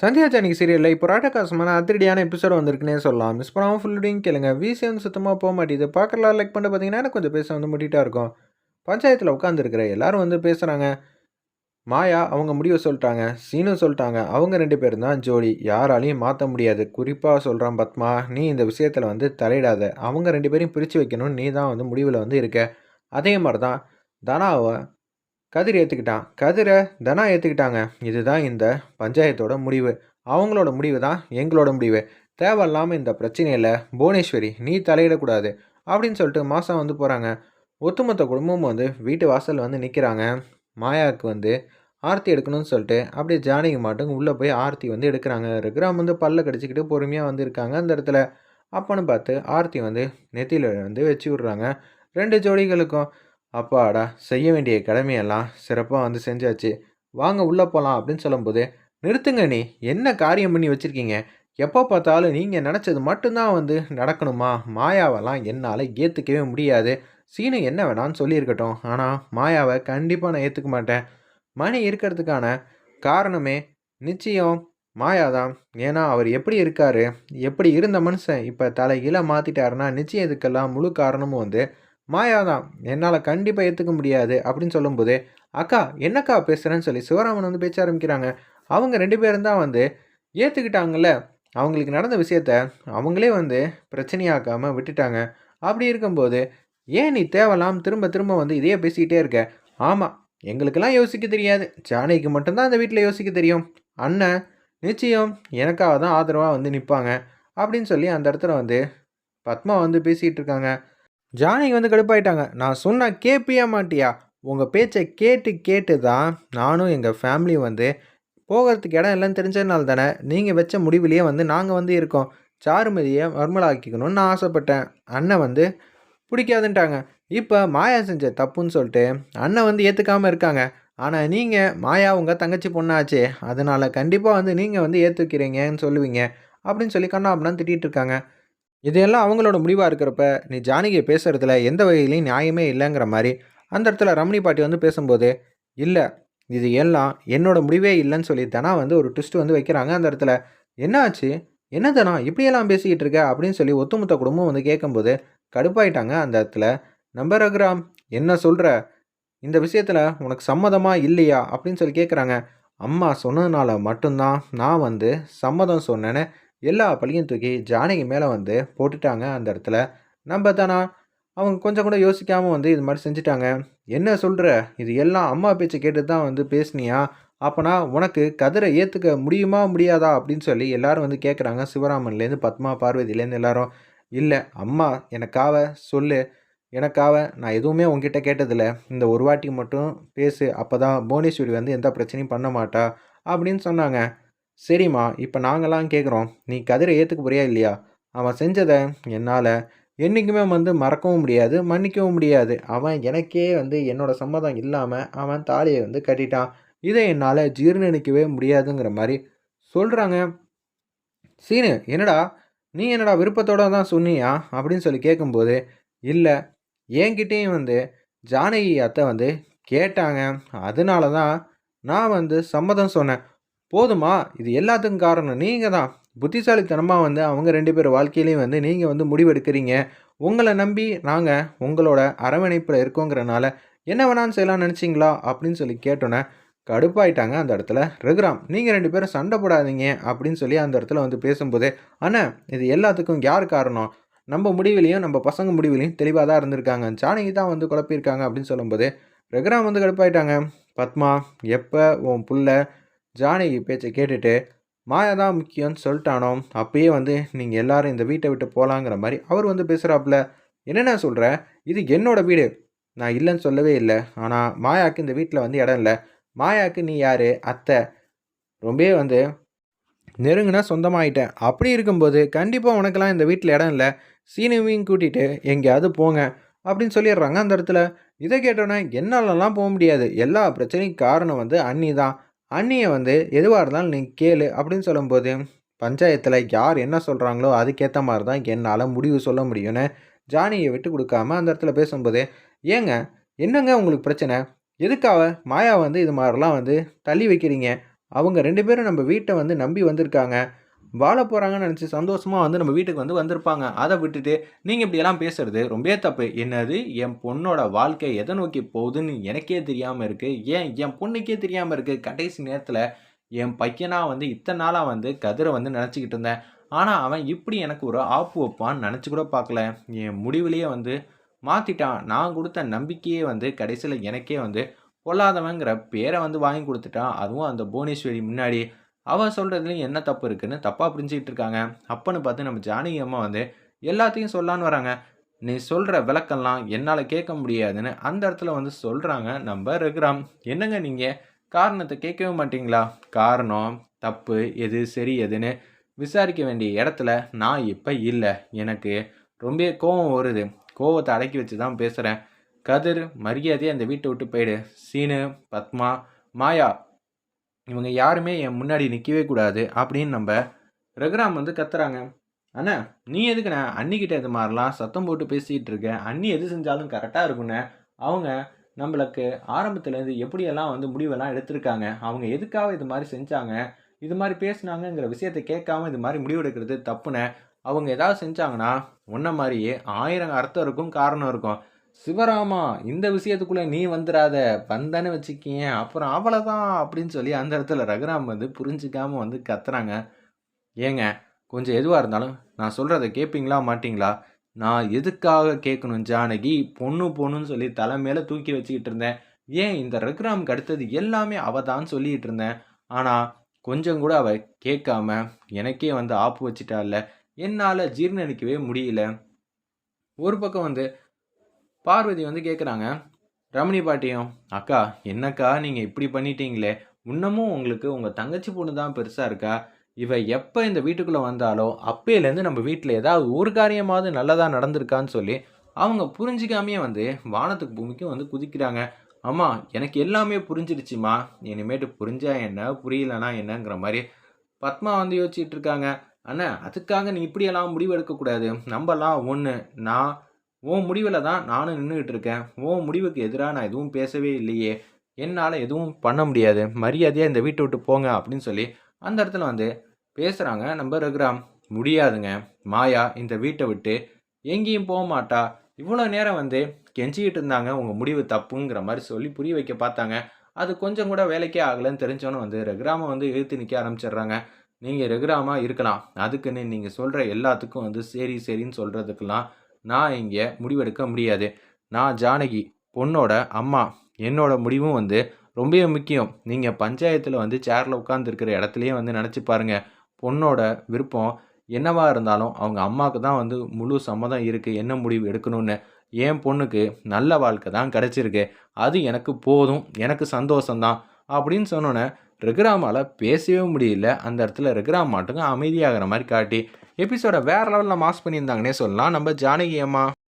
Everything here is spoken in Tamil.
சந்தியா ஜானிக்கு சீரியலில் இப்போ ராட்டகாசமான அதிரடியான எபிசோட் வந்திருக்குன்னே சொல்லலாம். மிஸ் பண்ணாமல் ஃபுல்லுடையும் கேளுங்க. விசி வந்து சுத்தமாக போக மாட்டேது பார்க்கலாம் லைக் பண்ண பார்த்தீங்கன்னா எனக்கு கொஞ்சம் பேச வந்து முட்டிட்டா இருக்கும். பஞ்சாயத்தில் உட்காந்துருக்கிற எல்லாரும் வந்து பேசுகிறாங்க மாயா அவங்க முடிவை சொல்லிட்டாங்க. சீனு சொல்லிட்டாங்க. அவங்க ரெண்டு பேரும் தான் ஜோடி. யாராலையும் மாற்ற முடியாது. குறிப்பாக சொல்கிறான் பத்மா நீ இந்த விஷயத்தில் வந்து தலையிடாத. அவங்க ரெண்டு பேரையும் பிரித்து வைக்கணும்னு நீ தான் வந்து முடிவில் வந்து இருக்க. அதே மாதிரி தான் தனாவை கதிர் ஏற்றுக்கிட்டான் கதிரை தனா ஏற்றுக்கிட்டாங்க இதுதான் இந்த பஞ்சாயத்தோட முடிவு. அவங்களோட முடிவு தான் எங்களோட முடிவு. தேவையில்லாமல் இந்த பிரச்சனையில் புவனேஸ்வரி நீ தலையிடக்கூடாது அப்படின்னு சொல்லிட்டு மாதம் வந்து போகிறாங்க ஒட்டுமொத்த குடும்பமும் வந்து வீட்டு வாசலில் வந்து நிற்கிறாங்க மாயாவுக்கு வந்து ஆர்த்தி எடுக்கணும்னு சொல்லிட்டு அப்படியே ஜானகி மாட்டுங்க உள்ளே போய் ஆர்த்தி வந்து எடுக்கிறாங்க. ரெகுராம் வந்து பல்ல கடிச்சிக்கிட்டு பொறுமையாக வந்து இருக்காங்க அந்த இடத்துல. அப்போன்னு பார்த்து ஆர்த்தி வந்து நெத்தியில் வந்து வச்சு விட்றாங்க. ரெண்டு ஜோடிகளுக்கும் அப்பாடா செய்ய வேண்டிய கடமையெல்லாம் சிறப்பாக வந்து செஞ்சாச்சு. வாங்க உள்ளே போகலாம் அப்படின்னு சொல்லும்போது நிறுத்துங்க நீ என்ன காரியம் பண்ணி வச்சுருக்கீங்க? எப்போ பார்த்தாலும் நீங்கள் நினச்சது மட்டும்தான் வந்து நடக்கணுமா? மாயாவெல்லாம் என்னால் ஏற்றுக்கவே முடியாது. சீனு என்ன வேணான்னு சொல்லியிருக்கட்டும். ஆனால் மாயாவை கண்டிப்பாக நான் ஏற்றுக்க மாட்டேன். மணி இருக்கிறதுக்கான காரணமே நிச்சயம் மாயா தான் ஏன்னா அவர் எப்படி இருக்கார் எப்படி இருந்த மனுஷன் இப்போ தலைகீழ மாற்றிட்டாருன்னா நிச்சயம் இதுக்கெல்லாம் முழு காரணமும் வந்து மாயா தான் என்னால் கண்டிப்பாக ஏற்றுக்க முடியாது அப்படின்னு சொல்லும்போது அக்கா என்னக்கா பேசுகிறேன்னு சொல்லி சிவராமன் வந்து பேச்ச ஆரம்பிக்கிறாங்க. அவங்க ரெண்டு பேரும் தான் வந்து ஏற்றுக்கிட்டாங்கல்ல அவங்களுக்கு நடந்த விஷயத்த அவங்களே வந்து பிரச்சனையாக்காமல் விட்டுட்டாங்க. அப்படி இருக்கும்போது ஏன் நீ தேவலாம் திரும்ப திரும்ப வந்து இதையே பேசிக்கிட்டே இருக்க? ஆமாம் எங்களுக்கெல்லாம் யோசிக்க தெரியாது. ஜானகிக்கு மட்டும்தான் அந்த வீட்டில் யோசிக்க தெரியும். அண்ணன் நிச்சயம் எனக்காக தான் ஆதரவாக வந்து நிற்பாங்க அப்படின்னு சொல்லி அந்த இடத்துல வந்து பத்மா வந்து பேசிகிட்டு இருக்காங்க. ஜானகி வந்து கடுப்பாயிட்டாங்க. நான் சொன்ன கேட்பியா மாட்டியா? உங்கள் பேச்சை கேட்டு கேட்டு தான் நானும் எங்கள் ஃபேமிலி வந்து போகிறதுக்கு இடம் இல்லைன்னு தெரிஞ்சதுனால தானே நீங்கள் வச்ச முடிவிலேயே வந்து நாங்கள் வந்து இருக்கோம். சாருமதியை வர்மலாக்கிக்கணும்னு நான் ஆசைப்பட்டேன். அண்ணன் வந்து பிடிக்காதுன்ட்டாங்க. இப்போ மாயா செஞ்ச தப்புன்னு சொல்லிட்டு அண்ணன் வந்து ஏற்றுக்காமல் இருக்காங்க. ஆனால் நீங்கள் மாயா உங்கள் தங்கச்சி பொண்ணாச்சே அதனால் கண்டிப்பாக வந்து நீங்கள் வந்து ஏற்றுக்கிறீங்கன்னு சொல்லுவீங்க அப்படின்னு சொல்லி கண்ணா அப்படின்னு திட்டிகிட்டு இருக்காங்க. இதையெல்லாம் அவங்களோட முடிவாக இருக்கிறப்ப நீ ஜானகியை பேசுகிறதுல எந்த வகையிலையும் நியாயமே இல்லைங்கிற மாதிரி அந்த இடத்துல ரமணி பாட்டி வந்து பேசும்போது இல்லை இது எல்லாம் என்னோட முடிவே இல்லைன்னு சொல்லி தனா வந்து ஒரு ட்விஸ்ட் வந்து வைக்கிறாங்க. அந்த இடத்துல என்ன ஆச்சு? என்ன தனா? இப்படியெல்லாம் பேசிக்கிட்டு இருக்க? அப்படின்னு சொல்லி ஒத்துமொத்த குடும்பம் வந்து கேட்கும்போது கடுப்பாயிட்டாங்க அந்த இடத்துல. நம்ப ரகுராம் என்ன சொல்கிற இந்த விஷயத்தில் உனக்கு சம்மதமாக இல்லையா? அப்படின்னு சொல்லி கேட்குறாங்க. அம்மா சொன்னதுனால மட்டும்தான் நான் வந்து சம்மதம் சொன்னேன்னு எல்லா பழியும் தூக்கி ஜானகி மேலே வந்து போட்டுட்டாங்க அந்த இடத்துல. நம்ம தானா அவங்க கொஞ்சம் கூட யோசிக்காமல் வந்து இது மாதிரி செஞ்சுட்டாங்க. என்ன சொல்கிற இது எல்லாம் அம்மா பேச்சை கேட்டு தான் வந்து பேசுனியா? அப்போனா உனக்கு கதிரை ஏற்றுக்க முடியுமா முடியாதா? அப்படின்னு சொல்லி எல்லாரும் வந்து கேட்குறாங்க சிவராமன்லேருந்து பத்மா பார்வதியிலேருந்து எல்லாரும் இல்லை அம்மா எனக்காக சொல்லு. எனக்காக நான் எதுவுமே உங்ககிட்ட கேட்டதில்ல. இந்த ஒரு வாட்டி மட்டும் பேசு. அப்போ தான் புவனேஸ்வரி வந்து எந்த பிரச்சனையும் பண்ண மாட்டா. அப்படின்னு சொன்னாங்க. சரிம்மா இப்போ நாங்களாம் கேட்குறோம் நீ கதிரை ஏற்றுக்க போறியா இல்லையா? அவன் செஞ்சதை என்னால் என்றைக்குமே வந்து மறக்கவும் முடியாது மன்னிக்கவும் முடியாது. அவன் எனக்கே வந்து என்னோட சம்மதம் இல்லாமல் அவன் தாலியை வந்து கட்டிட்டான். இதை என்னால் ஜீர்ணிக்கவே முடியாதுங்கிற மாதிரி சொல்கிறாங்க சீனு என்னடா? நீ என்னடா விருப்பத்தோட தான் சொன்னியா? அப்படின்னு சொல்லி கேட்கும்போது இல்லை. என்கிட்டேயும் வந்து ஜானகி அத்தை வந்து கேட்டாங்க. அதனால தான் நான் வந்து சம்மதம் சொன்னேன். போதுமா? இது எல்லாத்துக்கும் காரணம் நீங்கள் தான் புத்திசாலித்தனமாக வந்து அவங்க ரெண்டு பேர் வாழ்க்கையிலையும் வந்து நீங்கள் வந்து முடிவெடுக்கிறீங்க. உங்களை நம்பி நாங்கள் உங்களோட அரவணைப்பில் இருக்கோங்கிறனால என்ன வேணான்னு செய்யலாம்னு நினச்சிங்களா? அப்படின்னு சொல்லி கேட்டோன்னே கடுப்பாயிட்டாங்க அந்த இடத்துல. ரகுராம் நீங்கள் ரெண்டு பேரும் சண்டை போடாதீங்க. அப்படின்னு சொல்லி அந்த இடத்துல வந்து பேசும்போது ஆனால் இது எல்லாத்துக்கும் யார் காரணம்? நம்ம முடிவிலையும் நம்ம பசங்க முடிவிலையும் தெளிவாக தான் இருந்திருக்காங்க. ஜானகி தான் வந்து குழப்பியிருக்காங்க. அப்படின்னு சொல்லும்போது ரகுராம் வந்து கடுப்பாயிட்டாங்க. பத்மா எப்போ உன் புள்ள ஜானகி பேச்சை கேட்டுட்டு மாயா தான் முக்கியம்னு சொல்லிட்டானோ? அப்பயே வந்து நீங்கள் எல்லாரும் இந்த வீட்டை விட்டு போகலாங்கிற மாதிரி அவர் வந்து பேசுகிறாப்புல என்னென்ன சொல்கிற இது என்னோட வீடு. நான் இல்லைன்னு சொல்லவே இல்லை. ஆனால் மாயாவுக்கு இந்த வீட்டில் வந்து இடம் இல்லை. மாயாவுக்கு நீ யார்? அத்தை. ரொம்பவே வந்து நெருங்கினா சொந்தமாயிட்டேன். அப்படி இருக்கும்போது கண்டிப்பாக உனக்கெல்லாம் இந்த வீட்டில் இடம் இல்லை. சீனுவையும் கூட்டிகிட்டு எங்கேயாவது போங்க அப்படின்னு சொல்லிடுறாங்க அந்த இடத்துல. இதை கேட்டோன்னே என்னாலலாம் போக முடியாது. எல்லா பிரச்சனைக்கும் காரணம் வந்து அண்ணி தான். அண்ணியை வந்து எதுவாக இருந்தாலும் நீ கேளு அப்படின்னு சொல்லும்போது பஞ்சாயத்தில் யார் என்ன சொல்கிறாங்களோ அதுக்கேற்ற மாதிரி தான் என்னால் முடிவு சொல்ல முடியும்னு ஜானியை விட்டு கொடுக்காம அந்த இடத்துல பேசும்போது ஏங்க என்னங்க உங்களுக்கு பிரச்சனை? எதுக்காக மாயா வந்து இது மாதிரிலாம் வந்து தள்ளி வைக்கிறீங்க? அவங்க ரெண்டு பேரும் நம்ம வீட்டை வந்து நம்பி வந்திருக்காங்க. வாழ போகிறாங்கன்னு நினச்சி சந்தோஷமாக வந்து நம்ம வீட்டுக்கு வந்து வந்திருப்பாங்க. அதை விட்டுட்டு நீங்கள் இப்படியெல்லாம் பேசுகிறது ரொம்பவே தப்பு. என்னது? என் பொண்ணோட வாழ்க்கை எதை நோக்கி போகுதுன்னு எனக்கே தெரியாமல் இருக்குது ஏன் என் பொண்ணுக்கே தெரியாமல் இருக்குது கடைசி நேரத்தில் என் பையனாக வந்து இத்தனை நாளாக வந்து கதிரை வந்து நினச்சிக்கிட்டு இருந்தேன். ஆனால் அவன் இப்படி எனக்கு ஒரு ஆப்பு வைப்பான்னு நினச்சி கூட பார்க்கல. என் முடிவுலேயே வந்து மாற்றிட்டான் நான் கொடுத்த நம்பிக்கையே வந்து கடைசியில் எனக்கே வந்து பொல்லாதவங்கிற பேரை வந்து வாங்கி கொடுத்துட்டான். அதுவும் அந்த புவனேஸ்வரி முன்னாடி. அவன் சொல்கிறதுலையும் என்ன தப்பு இருக்குன்னு தப்பாக புரிஞ்சுக்கிட்டு இருக்காங்க. அப்பன்னு பார்த்து நம்ம ஜானகி அம்மா வந்து எல்லாத்தையும் சொல்லான்னு வராங்க. நீ சொல்கிற விளக்கம்லாம் என்னால் கேட்க முடியாதுன்னு அந்த இடத்துல வந்து சொல்கிறாங்க நம்ம ரகுராம். என்னங்க நீங்கள் காரணத்தை கேட்கவே மாட்டீங்களா? காரணம் தப்பு எது சரி எதுன்னு விசாரிக்க வேண்டிய இடத்துல நான் இப்போ இல்லை. எனக்கு ரொம்ப கோவம் வருது. கோவத்தை அடக்கி வச்சு தான் பேசுகிறேன் கதிர் மரியாதையை அந்த வீட்டை விட்டு போயிடு. சீனு பத்மா மாயா இவங்க யாருமே என் முன்னாடி நிற்கவே கூடாது அப்படின்னு நம்ம ரகுராம் வந்து கத்துறாங்க. அண்ணா நீ எதுக்குண்ணே? அண்ணிக்கிட்ட இது மாதிரிலாம் சத்தம் போட்டு பேசிகிட்டு இருக்க. அண்ணி எது செஞ்சாலும் கரெக்டாக இருக்குண்ணே அவங்க நம்மளுக்கு ஆரம்பத்துலேருந்து எப்படியெல்லாம் வந்து முடிவெல்லாம் எடுத்திருக்காங்க அவங்க எதுக்காக இது மாதிரி செஞ்சாங்க இது மாதிரி பேசுனாங்கங்கிற விஷயத்தை கேட்காம இது மாதிரி முடிவெடுக்கிறது தப்புண்ணே. அவங்க ஏதாவது செஞ்சாங்கன்னா உன்ன மாதிரியே ஆயிரம் அர்த்தம் இருக்கும் காரணம் இருக்கும். சிவராமா இந்த விஷயத்துக்குள்ளே நீ வந்துடாத வந்தேன்னு வச்சுக்கிங்க அப்புறம் அவ்வளோதான் அப்படின்னு சொல்லி அந்த இடத்துல ரகுராம் வந்து புரிஞ்சிக்காமல் வந்து கத்துறாங்க. ஏங்க கொஞ்சம் எதுவாக இருந்தாலும் நான் சொல்கிறத கேட்பீங்களா மாட்டிங்களா? நான் எதுக்காக கேட்கணும் ஜானகி? பொண்ணு பொண்ணுன்னு சொல்லி தலை மேலே தூக்கி வச்சுக்கிட்டு இருந்தேன். ஏன் இந்த ரகுராமுக்கு அடுத்தது எல்லாமே அவள் தான் சொல்லிகிட்டு இருந்தேன். ஆனால் கொஞ்சம் கூட அவ கேட்காம எனக்கே வந்து ஆப்பு வச்சிட்டால என்னால் ஜீர்ணிக்கவே முடியல. ஒரு பக்கம் வந்து பார்வதி வந்து கேட்குறாங்க ரமணி பாட்டியும் அக்கா என்னக்கா நீங்கள் இப்படி பண்ணிட்டீங்களே? இன்னமும் உங்களுக்கு உங்கள் தங்கச்சி பொண்ணு தான் பெருசாக இருக்கா? இவ எப்போ இந்த வீட்டுக்குள்ளே வந்தாலோ அப்பையிலேருந்து நம்ம வீட்டில் ஏதாவது ஒரு காரியமாவது நல்லதாக நடந்திருக்கான்னு சொல்லி அவங்க புரிஞ்சிக்காமையே வந்து வானத்துக்கு பூமிக்கும் வந்து குதிக்கிறாங்க. ஆமாம் எனக்கு எல்லாமே புரிஞ்சிருச்சுமா இனிமேட்டு புரிஞ்சா என்ன? புரியலனா என்னங்கிற மாதிரி பத்மா வந்து யோசிச்சுட்டு இருக்காங்க. அண்ணா அதுக்காக நீ இப்படியெல்லாம் முடிவு எடுக்கக்கூடாது நம்மலாம் ஒன்று நான் உன் முடிவில் தான் நானும் நின்றுக்கிட்டு இருக்கேன். உன் முடிவுக்கு எதிராக நான் எதுவும் பேசவே இல்லையே. என்னால் எதுவும் பண்ண முடியாது. மரியாதையாக இந்த வீட்டை விட்டு போங்க அப்படின்னு சொல்லி அந்த இடத்துல வந்து பேசுகிறாங்க நம்ம ரகுராம் முடியாதுங்க. மாயா இந்த வீட்டை விட்டு எங்கேயும் போக மாட்டா. இவ்வளோ நேரம் வந்து கெஞ்சிக்கிட்டு இருந்தாங்க. உங்கள் முடிவு தப்புங்கிற மாதிரி சொல்லி புரிய வைக்க பார்த்தாங்க. அது கொஞ்சம் கூட வேலைக்கே ஆகலைன்னு தெரிஞ்சோன்னு வந்து ரகுராமை வந்து இழுத்து நிற்க ஆரம்பிச்சிடுறாங்க. நீங்கள் ரகுராமாக இருக்கலாம். அதுக்குன்னு நீங்கள் சொல்கிற எல்லாத்துக்கும் வந்து சரி சரின்னு சொல்கிறதுக்கெல்லாம் நான் இங்கே முடிவெடுக்க முடியாது. நான் ஜானகி பொண்ணோட அம்மா. என்னோட முடிவும் வந்து ரொம்ப முக்கியம். நீங்கள் பஞ்சாயத்தில் வந்து சேரில் உட்காந்துருக்கிற இடத்துலையே வந்து நினச்சி பாருங்கள் பொண்ணோட விருப்பம் என்னவா இருந்தாலும் அவங்க அம்மாவுக்கு தான் வந்து முழு சம்மதம் இருக்குது என்ன முடிவு எடுக்கணும்னு. என் பொண்ணுக்கு நல்ல வாழ்க்கை தான் கிடச்சிருக்கு. அது எனக்கு போதும். எனக்கு சந்தோஷம்தான். அப்படின்னு சொன்னோன்னே ரெகுராமால் பேசவே முடியல. அந்த இடத்துல ரெகுராம் மாட்டுங்க அமைதியாகிற மாதிரி காட்டி எபிசோட வேறு லெவலில் மாஸ் பண்ணியிருந்தாங்கன்னே சொல்லலாம். நம்ம ஜானகி அம்மா.